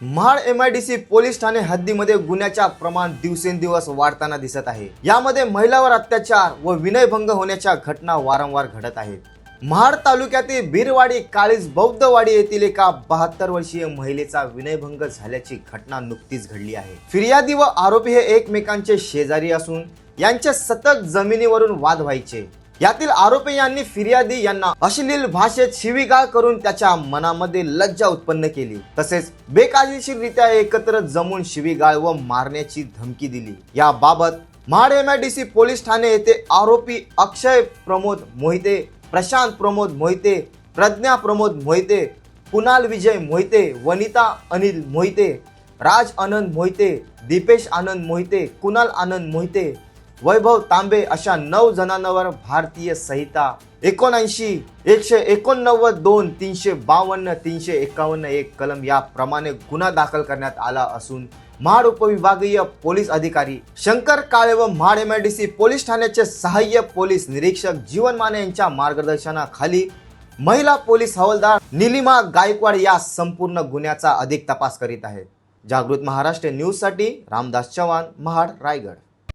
Mahad M I D C police Thane हद्दीमध्ये गुन्ह्याच्या प्रमाण दिवसेंदिवस वाढताना दिसत आहे. यामध्ये महिलावर अत्याचार व विनयभंग होण्याच्या घटना वारंवार घडत आहेत. महाड तालुक्यातील बिरवाडी काळीज बौद्धवाडी येथील एका बहात्तर वर्षीय महिलेचा विनयभंग झाल्याची घटना नुकतीच घडली आहे. फिर्यादी व आरोपी हे एकमेकांचे शेजारी असून यांचे सतत जमिनीवरून वाद व्हायचे. यातील आरोपी यांनी फिर्यादी यांना अश्लील भाषेत शिवीगाळ करून त्याच्या मनामध्ये लज्जा उत्पन्न केली. तसेच बेकायदेशीररित्या एकत्र जमून शिवीगाळ व मारण्याची धमकी दिली. याबाबत महाड सी पोलीस ठाणे येथे आरोपी अक्षय प्रमोद मोहिते प्रशांत प्रमोद मोहिते प्रज्ञा प्रमोद मोहिते कुणाल विजय मोहिते वनिता अनिल मोहिते राज आनंद मोहिते दीपेश आनंद मोहिते कुणाल आनंद मोहिते वैभव तांबे अशा नऊ जणांवर भारतीय संहिता एकोणऐंशी एकशे एकोणनव्वद दोन तीनशे बावन्न तीनशे एकावन्न एक कलम याप्रमाणे गुन्हा दाखल करण्यात आला असून महाड उपविभागीय पोलीस अधिकारी शंकर काळे व Mahad M I D C police ठाण्याचे सहाय्य पोलीस निरीक्षक जीवन माने यांच्या मार्गदर्शनाखाली महिला पोलीस हवालदार निलिमा गायकवाड या संपूर्ण गुन्ह्याचा अधिक तपास करीत आहे जागृत महाराष्ट्र न्यूजसाठी रामदास चव्हाण महाड रायगड.